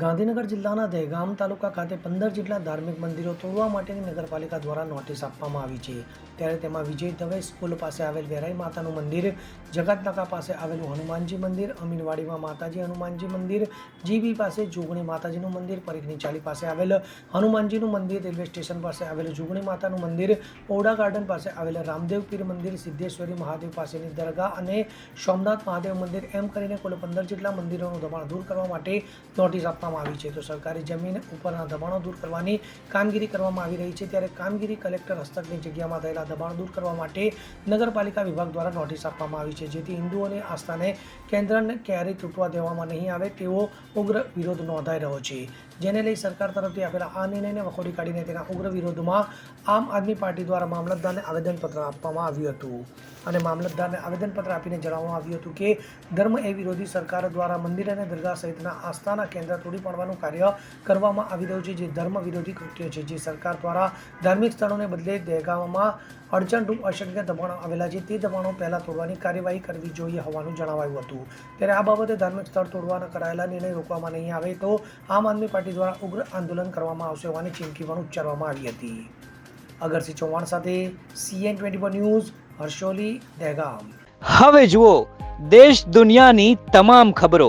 ગાંધીનગર જિલ્લાના દહેગામ તાલુકા ખાતે પંદર જેટલા ધાર્મિક મંદિરો તોડવા માટેની નગરપાલિકા દ્વારા નોટિસ આપવામાં આવી છે. ત્યારે તેમાં વિજય દવે સ્કૂલ પાસે આવેલ વેરાઈ માતાનું મંદિર, જગતનાકા પાસે આવેલું હનુમાનજી મંદિર, અમીનવાડીમાં માતાજી હનુમાનજી મંદિર, જીબી પાસે જોગણી માતાજીનું મંદિર, પરીખની ચાલી પાસે આવેલ હનુમાનજીનું મંદિર, રેલવે સ્ટેશન પાસે આવેલું જોગણી માતાનું મંદિર ઓડા ગાર્ડન પાસે આવેલ રામદેવ પીર મંદિર, સિદ્ધેશ્વરી મહાદેવ પાસેની દરગાહ અને સોમનાથ મહાદેવ મંદિર, એમ કરીને કુલ પંદર જેટલા મંદિરોનું દબાણ દૂર કરવા માટે નોટિસ આપવામાં આવી છે. તો સરકારી જમીન ઉપરના દબાણો દૂર કરવાની કામગીરી કરવામાં આવી રહી છે. ત્યારે કામગીરી કલેક્ટર હસ્તકની જગ્યામાં થયેલા દબાણ દૂર કરવા માટે નગરપાલિકા વિભાગ દ્વારા નોટિસ આપવામાં આવી છે. જેથી હિન્દુઓની આસ્થાને કેન્દ્રને ક્યારેય તૂટવા દેવામાં નહીં આવે તેવો ઉગ્ર વિરોધ નોંધાઈ રહ્યો છે. જેને લઈ સરકાર તરફથી આપેલા આ નિર્ણયને વખોડી કાઢીને તેના ઉગ્ર વિરોધમાં આમ આદમી પાર્ટી દ્વારા મામલતદારને આવેદનપત્ર આપવામાં આવ્યું હતું. અને મામલતદારને આવેદનપત્ર આપીને જણાવવામાં આવ્યું હતું કે, ધર્મ એ વિરોધી સરકાર દ્વારા મંદિર અને દરગાહ સહિતના આસ્થાના કેન્દ્ર તોડી પાડવાનું કાર્ય કરવામાં આવી રહ્યું છે, જે ધર્મ વિરોધી કૃત્ય છે, જે સરકાર દ્વારા ધાર્મિક સ્થળોને બદલે દહેગામમાં અડચણરૂપ અશક્ય દબાણો આવેલા છે. તે દબાણો પહેલાં તોડવાની કાર્યવાહી કરવી જોઈએ હોવાનું જણાવાયું હતું. ત્યારે આ બાબતે ધાર્મિક સ્થળ તોડવાના કરાયેલા નિર્ણય રોકવામાં નહીં આવે તો આમ આદમી પાર્ટી દ્વારા ઉગ્ર આંદોલન કરવામાં આવશે હોવાની ચીમકી પણ ઉચ્ચારવામાં આવી હતી. અગરસિંહ ચૌહાણ સાથે CN twenty four news, Harsholi, Dehgam. હવે જુઓ, દેશ દુનિયાની તમામ ખબરો